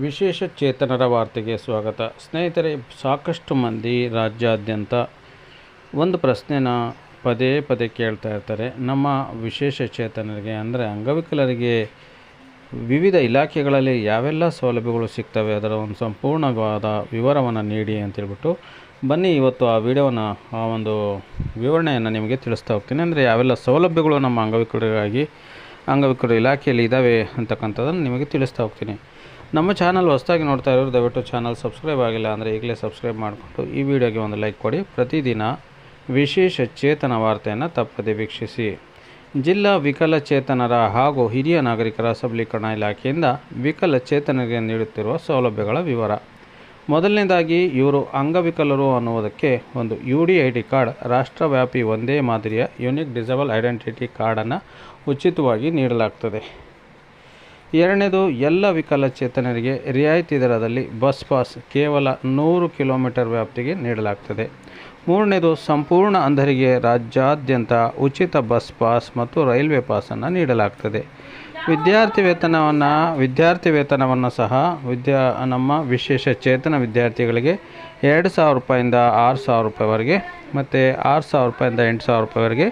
ವಿಶೇಷ ಚೇತನರ ವಾರ್ತೆಗೆ ಸ್ವಾಗತ. ಸ್ನೇಹಿತರೆ, ಸಾಕಷ್ಟು ಮಂದಿ ರಾಜ್ಯಾದ್ಯಂತ ಒಂದು ಪ್ರಶ್ನೆನ ಪದೇ ಪದೇ ಕೇಳ್ತಾ ಇರ್ತಾರೆ. ನಮ್ಮ ವಿಶೇಷ ಚೇತನರಿಗೆ ಅಂದರೆ ಅಂಗವಿಕಲರಿಗೆ ವಿವಿಧ ಇಲಾಖೆಗಳಲ್ಲಿ ಯಾವೆಲ್ಲ ಸೌಲಭ್ಯಗಳು ಸಿಗ್ತವೆ ಅದರ ಒಂದು ಸಂಪೂರ್ಣವಾದ ವಿವರವನ್ನು ನೀಡಿ ಅಂತೇಳ್ಬಿಟ್ಟು ಬನ್ನಿ, ಇವತ್ತು ಆ ವಿಡಿಯೋನ, ಆ ಒಂದು ವಿವರಣೆಯನ್ನು ನಿಮಗೆ ತಿಳಿಸ್ತಾ ಹೋಗ್ತೀನಿ. ಅಂದರೆ ಯಾವೆಲ್ಲ ಸೌಲಭ್ಯಗಳು ನಮ್ಮ ಅಂಗವಿಕಲರಿಗಾಗಿ, ಅಂಗವಿಕಲರ ಇಲಾಖೆಯಲ್ಲಿ ಇದ್ದಾವೆ ಅಂತಕ್ಕಂಥದ್ದನ್ನು ನಿಮಗೆ ತಿಳಿಸ್ತಾ ಹೋಗ್ತೀನಿ. ನಮ್ಮ ಚಾನಲ್ ಹೊಸದಾಗಿ ನೋಡ್ತಾ ಇರೋರು, ದಯವಿಟ್ಟು ಚಾನಲ್ ಸಬ್ಸ್ಕ್ರೈಬ್ ಆಗಿಲ್ಲ ಅಂದರೆ ಈಗಲೇ ಸಬ್ಸ್ಕ್ರೈಬ್ ಮಾಡಿಕೊಂಡು ಈ ವಿಡಿಯೋಗೆ ಒಂದು ಲೈಕ್ ಕೊಡಿ. ಪ್ರತಿದಿನ ವಿಶೇಷ ಚೇತನ ವಾರ್ತೆಯನ್ನು ತಪ್ಪದೆ ವೀಕ್ಷಿಸಿ. ಜಿಲ್ಲಾ ವಿಕಲಚೇತನರ ಹಾಗೂ ಹಿರಿಯ ನಾಗರಿಕರ ಸಬಲೀಕರಣ ಇಲಾಖೆಯಿಂದ ವಿಕಲಚೇತನರಿಗೆ ನೀಡುತ್ತಿರುವ ಸೌಲಭ್ಯಗಳ ವಿವರ. ಮೊದಲನೇದಾಗಿ ಇವರು ಅಂಗವಿಕಲರು ಅನ್ನುವುದಕ್ಕೆ ಒಂದು U D I D card, ರಾಷ್ಟ್ರವ್ಯಾಪಿ ಒಂದೇ ಮಾದರಿಯ ಯುನಿಕ್ ಡಿಸಬಲ್ ಐಡೆಂಟಿಟಿ ಕಾರ್ಡನ್ನು ಉಚಿತವಾಗಿ ನೀಡಲಾಗ್ತದೆ. ಎರಡನೇದು, ಎಲ್ಲ ವಿಕಲಚೇತನರಿಗೆ ರಿಯಾಯಿತಿ ದರದಲ್ಲಿ ಬಸ್ ಪಾಸ್ ಕೇವಲ ನೂರು ಕಿಲೋಮೀಟರ್ ವ್ಯಾಪ್ತಿಗೆ ನೀಡಲಾಗ್ತದೆ. ಮೂರನೇದು, ಸಂಪೂರ್ಣ ಅಂಧರಿಗೆ ರಾಜ್ಯಾದ್ಯಂತ ಉಚಿತ ಬಸ್ ಪಾಸ್ ಮತ್ತು ರೈಲ್ವೆ ಪಾಸನ್ನು ನೀಡಲಾಗ್ತದೆ. ವಿದ್ಯಾರ್ಥಿ ವೇತನವನ್ನು ವಿದ್ಯಾರ್ಥಿ ವೇತನವನ್ನು ಸಹ ವಿದ್ಯಾ, ನಮ್ಮ ವಿಶೇಷ ಚೇತನ ವಿದ್ಯಾರ್ಥಿಗಳಿಗೆ ಎರಡು ಸಾವಿರ ರೂಪಾಯಿಂದ ಆರು ಸಾವಿರ ರೂಪಾಯಿವರೆಗೆ ಮತ್ತು ಆರು ಸಾವಿರ ರೂಪಾಯಿಂದ ಎಂಟು ಸಾವಿರ ರೂಪಾಯಿವರೆಗೆ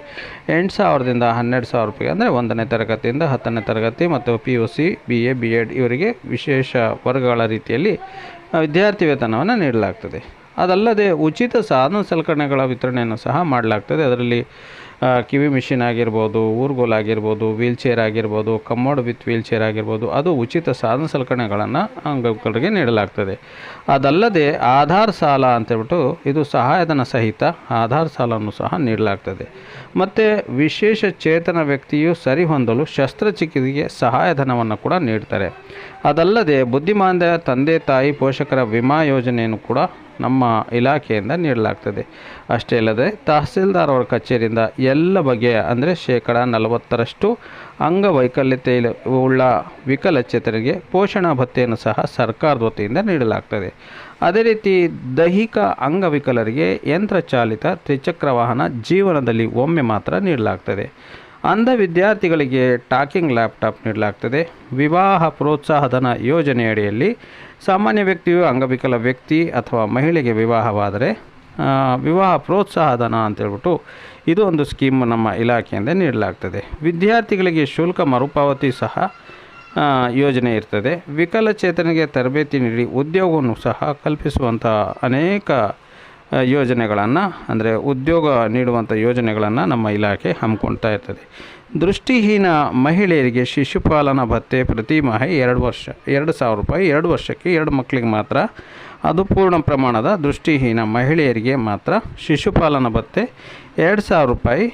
ಎಂಟು ಸಾವಿರದಿಂದ ಹನ್ನೆರಡು ಸಾವಿರ ರೂಪಾಯಿ ಅಂದರೆ ಒಂದನೇ ತರಗತಿಯಿಂದ ಹತ್ತನೇ ತರಗತಿ ಮತ್ತು P U C B A B Ed ಇವರಿಗೆ ವಿಶೇಷ ವರ್ಗಗಳ ರೀತಿಯಲ್ಲಿ ವಿದ್ಯಾರ್ಥಿ ವೇತನವನ್ನು ನೀಡಲಾಗ್ತದೆ. ಅದಲ್ಲದೆ ಉಚಿತ ಸಾಧನ ಸಲಕರಣೆಗಳ ವಿತರಣೆಯನ್ನು ಸಹ ಮಾಡಲಾಗ್ತದೆ. ಅದರಲ್ಲಿ ಕಿವಿ ಮಿಷಿನ್ ಆಗಿರ್ಬೋದು, ಊರ್ಗೋಲ್ ಆಗಿರ್ಬೋದು, ವೀಲ್ ಚೇರ್ ಆಗಿರ್ಬೋದು, ಕಮ್ಮೋಡ್ ವಿತ್ ವೀಲ್ ಚೇರ್ ಆಗಿರ್ಬೋದು, ಅದು ಉಚಿತ ಸಾಧನ ಸಲಕರಣೆಗಳನ್ನು ಅಂಗವಿಕಲರಿಗೆ ನೀಡಲಾಗ್ತದೆ. ಅದಲ್ಲದೆ ಆಧಾರ್ ಸಾಲ ಅಂತೇಳ್ಬಿಟ್ಟು ಇದು ಸಹಾಯಧನ ಸಹಿತ ಆಧಾರ್ ಸಾಲವನ್ನು ಸಹ ನೀಡಲಾಗ್ತದೆ. ಮತ್ತು ವಿಶೇಷ ಚೇತನ ವ್ಯಕ್ತಿಯು ಸರಿ ಹೊಂದಲು ಶಸ್ತ್ರಚಿಕಿತ್ಸೆಗೆ ಸಹಾಯಧನವನ್ನು ಕೂಡ ನೀಡ್ತಾರೆ. ಅದಲ್ಲದೆ ಬುದ್ಧಿಮಾಂದ್ಯ ತಂದೆ ತಾಯಿ ಪೋಷಕರ ವಿಮಾ ಯೋಜನೆಯನ್ನು ಕೂಡ ನಮ್ಮ ಇಲಾಖೆಯಿಂದ ನೀಡಲಾಗ್ತದೆ. ಅಷ್ಟೇ ಅಲ್ಲದೆ, ತಹಸೀಲ್ದಾರ್ ಅವರ ಕಚೇರಿಯಿಂದ ಎಲ್ಲ ಬಗೆಯ, ಅಂದರೆ ಶೇಕಡ ನಲವತ್ತರಷ್ಟು ಅಂಗವೈಕಲ್ಯತೆ ಉಳ್ಳ ವಿಕಲಚೇತನರಿಗೆ ಪೋಷಣಾ ಭತ್ಯೆಯನ್ನು ಸಹ ಸರ್ಕಾರದ ವತಿಯಿಂದ ನೀಡಲಾಗ್ತದೆ. ಅದೇ ರೀತಿ, ದೈಹಿಕ ಅಂಗವಿಕಲರಿಗೆ ಯಂತ್ರಚಾಲಿತ ತ್ರಿಚಕ್ರ ವಾಹನ ಜೀವನದಲ್ಲಿ ಒಮ್ಮೆ ಮಾತ್ರ ನೀಡಲಾಗ್ತದೆ. ಅಂಧ ವಿದ್ಯಾರ್ಥಿಗಳಿಗೆ ಟಾಕಿಂಗ್ ಲ್ಯಾಪ್ಟಾಪ್ ನೀಡಲಾಗ್ತದೆ. ವಿವಾಹ ಪ್ರೋತ್ಸಾಹಧನ ಯೋಜನೆಯಡಿಯಲ್ಲಿ ಸಾಮಾನ್ಯ ವ್ಯಕ್ತಿಯು ಅಂಗವಿಕಲ ವ್ಯಕ್ತಿ ಅಥವಾ ಮಹಿಳೆಗೆ ವಿವಾಹವಾದರೆ ವಿವಾಹ ಪ್ರೋತ್ಸಾಹಧನ ಅಂತೇಳ್ಬಿಟ್ಟು ಇದು ಒಂದು ಸ್ಕೀಮ್ ನಮ್ಮ ಇಲಾಖೆಯಿಂದ ನೀಡಲಾಗ್ತದೆ. ವಿದ್ಯಾರ್ಥಿಗಳಿಗೆ ಶುಲ್ಕ ಮರುಪಾವತಿ ಸಹ ಯೋಜನೆ ಇರ್ತದೆ. ವಿಕಲಚೇತನಿಗೆ ತರಬೇತಿ ನೀಡಿ ಉದ್ಯೋಗವನ್ನು ಸಹ ಕಲ್ಪಿಸುವಂಥ ಅನೇಕ ಯೋಜನೆಗಳನ್ನು, ಅಂದರೆ ಉದ್ಯೋಗ ನೀಡುವಂಥ ಯೋಜನೆಗಳನ್ನು ನಮ್ಮ ಇಲಾಖೆ ಹಮ್ಮಿಕೊಳ್ತಾ ಇರ್ತದೆ. ದೃಷ್ಟಿಹೀನ ಮಹಿಳೆಯರಿಗೆ ಶಿಶುಪಾಲನಾ ಭತ್ತೆ ಪ್ರತಿ ಮಾಹ ಎರಡು ವರ್ಷ, ಎರಡು ಸಾವಿರ ರೂಪಾಯಿ, ಎರಡು ವರ್ಷಕ್ಕೆ ಎರಡು ಮಕ್ಕಳಿಗೆ ಮಾತ್ರ. ಅದು ಪೂರ್ಣ ಪ್ರಮಾಣದ ದೃಷ್ಟಿಹೀನ ಮಹಿಳೆಯರಿಗೆ ಮಾತ್ರ ಶಿಶುಪಾಲನಾ ಭತ್ತೆ ಎರಡು ಸಾವಿರ ರೂಪಾಯಿ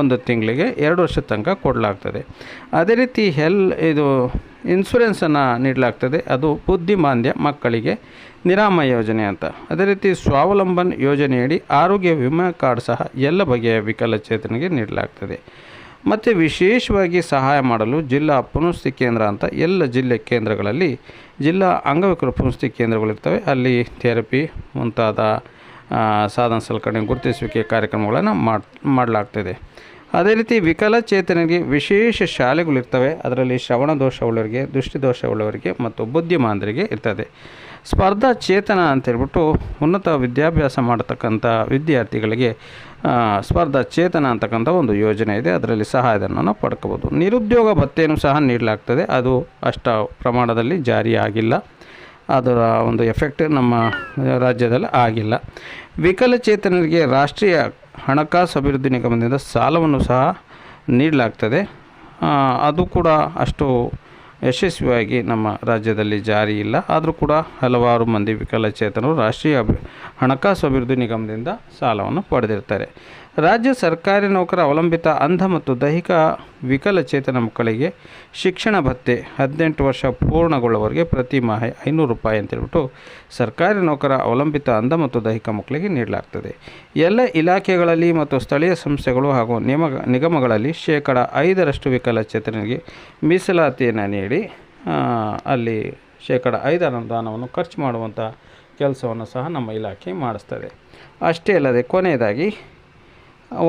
ಒಂದು ತಿಂಗಳಿಗೆ ಎರಡು ವರ್ಷದ ತನಕ ಕೊಡಲಾಗ್ತದೆ. ಅದೇ ರೀತಿ ಹೆಲ್, ಇದು ಇನ್ಸೂರೆನ್ಸನ್ನು ನೀಡಲಾಗ್ತದೆ. ಅದು ಬುದ್ಧಿಮಾಂದ್ಯ ಮಕ್ಕಳಿಗೆ ನಿರಾಮ ಯೋಜನೆ ಅಂತ. ಅದೇ ರೀತಿ ಸ್ವಾವಲಂಬನ್ ಯೋಜನೆಯಡಿ ಆರೋಗ್ಯ ವಿಮಾ ಕಾರ್ಡ್ ಸಹ ಎಲ್ಲ ಬಗೆಯ ವಿಕಲಚೇತನಿಗೆ ನೀಡಲಾಗ್ತದೆ. ಮತ್ತು ವಿಶೇಷವಾಗಿ ಸಹಾಯ ಮಾಡಲು ಜಿಲ್ಲಾ ಪುನಸ್ತಿ ಕೇಂದ್ರ ಅಂತ ಎಲ್ಲ ಜಿಲ್ಲೆ ಕೇಂದ್ರಗಳಲ್ಲಿ ಜಿಲ್ಲಾ ಅಂಗವಿಕಲ ಪುನಸ್ತಿ ಕೇಂದ್ರಗಳಿರ್ತವೆ. ಅಲ್ಲಿ ಥೆರಪಿ ಮುಂತಾದ ಸಾಧನ ಸಲಕರಣೆ ಗುರುತಿಸುವಿಕೆ ಕಾರ್ಯಕ್ರಮಗಳನ್ನು ಮಾಡ್, ಮಾಡಲಾಗ್ತದೆ. ಅದೇ ರೀತಿ ವಿಕಲಚೇತನರಿಗೆ ವಿಶೇಷ ಶಾಲೆಗಳಿರ್ತವೆ ಅದರಲ್ಲಿ ಶ್ರವಣ ದೋಷ ಉಳ್ಳವರಿಗೆ ದೃಷ್ಟಿದೋಷ ಉಳ್ಳವರಿಗೆ ಮತ್ತು ಬುದ್ಧಿಮಾಂದರಿಗೆ ಇರ್ತದೆ. ಸ್ಪರ್ಧಾ ಚೇತನ ಅಂತೇಳ್ಬಿಟ್ಟು ಉನ್ನತ ವಿದ್ಯಾಭ್ಯಾಸ ಮಾಡತಕ್ಕಂಥ ವಿದ್ಯಾರ್ಥಿಗಳಿಗೆ ಸ್ಪರ್ಧಾ ಚೇತನ ಅಂತಕ್ಕಂಥ ಒಂದು ಯೋಜನೆ ಇದೆ. ಅದರಲ್ಲಿ ಸಹಾಯಧನವನ್ನು ಪಡ್ಕೋಬೋದು. ನಿರುದ್ಯೋಗ ಭತ್ತೆಯನ್ನು ಸಹ ನೀಡಲಾಗ್ತದೆ. ಅದು ಅಷ್ಟ ಪ್ರಮಾಣದಲ್ಲಿ ಜಾರಿಯಾಗಿಲ್ಲ ಅದರ ಒಂದು ಎಫೆಕ್ಟ್ ನಮ್ಮ ರಾಜ್ಯದಲ್ಲಿ ಆಗಿಲ್ಲ. ವಿಕಲಚೇತನರಿಗೆ ರಾಷ್ಟ್ರೀಯ ಹಣಕಾಸು ಅಭಿವೃದ್ಧಿ ನಿಗಮದಿಂದ ಸಾಲವನ್ನು ಸಹ ನೀಡಲಾಗ್ತದೆ. ಅದು ಕೂಡ ಅಷ್ಟು ಯಶಸ್ವಿಯಾಗಿ ನಮ್ಮ ರಾಜ್ಯದಲ್ಲಿ ಜಾರಿ ಇಲ್ಲ. ಆದರೂ ಕೂಡ ಹಲವಾರು ಮಂದಿ ವಿಕಲಚೇತನರು ರಾಷ್ಟ್ರೀಯ ಹಣಕಾಸು ಅಭಿವೃದ್ಧಿ ನಿಗಮದಿಂದ ಸಾಲವನ್ನು ಪಡೆದಿರ್ತಾರೆ. ರಾಜ್ಯ ಸರ್ಕಾರಿ ನೌಕರ ಅವಲಂಬಿತ ಅಂಧ ಮತ್ತು ದೈಹಿಕ ವಿಕಲಚೇತನ ಮಕ್ಕಳಿಗೆ ಶಿಕ್ಷಣ ಭತ್ತೆ ಹದಿನೆಂಟು ವರ್ಷ ಪೂರ್ಣಗೊಳ್ಳುವವರೆಗೆ ಪ್ರತಿ ಮಾಹ ಐನೂರು ರೂಪಾಯಿ ಅಂತೇಳ್ಬಿಟ್ಟು ಸರ್ಕಾರಿ ನೌಕರ ಅವಲಂಬಿತ ಅಂಧ ಮತ್ತು ದೈಹಿಕ ಮಕ್ಕಳಿಗೆ ನೀಡಲಾಗ್ತದೆ. ಎಲ್ಲ ಇಲಾಖೆಗಳಲ್ಲಿ ಮತ್ತು ಸ್ಥಳೀಯ ಸಂಸ್ಥೆಗಳು ಹಾಗೂ ನಿಯಮ ನಿಗಮಗಳಲ್ಲಿ ಶೇಕಡ ಐದರಷ್ಟು ವಿಕಲಚೇತನರಿಗೆ ಮೀಸಲಾತಿಯನ್ನು ನೀಡಿ ಅಲ್ಲಿ ಶೇಕಡ ಐದರ ಅನುದಾನವನ್ನು ಖರ್ಚು ಮಾಡುವಂಥ ಕೆಲಸವನ್ನು ಸಹ ನಮ್ಮ ಇಲಾಖೆ ಮಾಡಿಸ್ತದೆ. ಅಷ್ಟೇ ಅಲ್ಲದೆ ಕೊನೆಯದಾಗಿ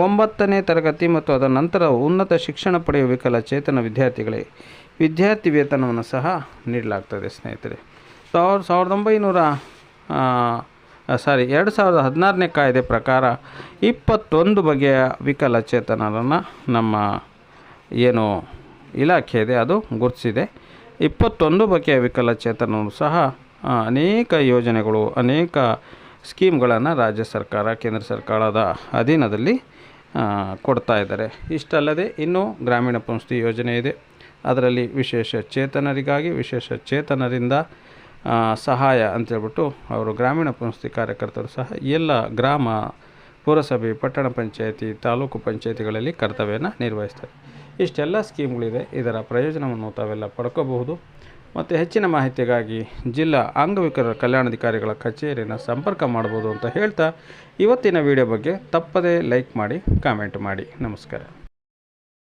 ಒಂಬತ್ತನೇ ತರಗತಿ ಮತ್ತು ಅದರ ನಂತರ ಉನ್ನತ ಶಿಕ್ಷಣ ಪಡೆಯುವ ವಿಕಲಚೇತನ ವಿದ್ಯಾರ್ಥಿಗಳಿಗೆ ವಿದ್ಯಾರ್ಥಿ ವೇತನವನ್ನು ಸಹ ನೀಡಲಾಗ್ತದೆ ಸ್ನೇಹಿತರೆ. ಸಾವಿರ, ಸಾವಿರದ ಒಂಬೈನೂರ ಸಾರಿ, ಎರಡು ಸಾವಿರದ ಹದಿನಾರನೇ ಕಾಯ್ದೆ ಪ್ರಕಾರ ಇಪ್ಪತ್ತೊಂದು ಬಗೆಯ ವಿಕಲಚೇತನರನ್ನು ನಮ್ಮ ಏನು ಇಲಾಖೆ ಇದೆ, ಅದು ಗುರುತಿಸಿದೆ. ಇಪ್ಪತ್ತೊಂದು ಬಗೆಯ ವಿಕಲಚೇತನರು ಸಹ ಅನೇಕ ಯೋಜನೆಗಳು, ಅನೇಕ ಸ್ಕೀಮ್ಗಳನ್ನು ರಾಜ್ಯ ಸರ್ಕಾರ, ಕೇಂದ್ರ ಸರ್ಕಾರದ ಅಧೀನದಲ್ಲಿ ಕೊಡ್ತಾ ಇದ್ದಾರೆ. ಇಷ್ಟಲ್ಲದೆ ಇನ್ನೂ ಗ್ರಾಮೀಣ ಪಂಸ್ತಿ ಯೋಜನೆ ಇದೆ. ಅದರಲ್ಲಿ ವಿಶೇಷ ಚೇತನರಿಗಾಗಿ, ವಿಶೇಷ ಚೇತನರಿಂದ ಸಹಾಯ ಅಂತೇಳ್ಬಿಟ್ಟು ಅವರು ಗ್ರಾಮೀಣ ಪಂಸ್ತಿ ಕಾರ್ಯಕರ್ತರು ಸಹ ಎಲ್ಲ ಗ್ರಾಮ, ಪುರಸಭೆ, ಪಟ್ಟಣ ಪಂಚಾಯತಿ, ತಾಲೂಕು ಪಂಚಾಯತಿಗಳಲ್ಲಿ ಕರ್ತವ್ಯನ ನಿರ್ವಹಿಸ್ತಾರೆ. ಇಷ್ಟೆಲ್ಲ ಸ್ಕೀಮ್ಗಳಿದೆ. ಇದರ ಪ್ರಯೋಜನವನ್ನು ತಾವೆಲ್ಲ ಪಡ್ಕೋಬಹುದು. ಮತ್ತು ಹೆಚ್ಚಿನ ಮಾಹಿತಿಗಾಗಿ ಜಿಲ್ಲಾ ಅಂಗವಿಕಲರ ಕಲ್ಯಾಣಾಧಿಕಾರಿಗಳ ಕಚೇರಿಯನ್ನು ಸಂಪರ್ಕ ಮಾಡ್ಬೋದು ಅಂತ ಹೇಳ್ತಾ ಇವತ್ತಿನ ವಿಡಿಯೋ ಬಗ್ಗೆ ತಪ್ಪದೇ ಲೈಕ್ ಮಾಡಿ, ಕಾಮೆಂಟ್ ಮಾಡಿ. ನಮಸ್ಕಾರ.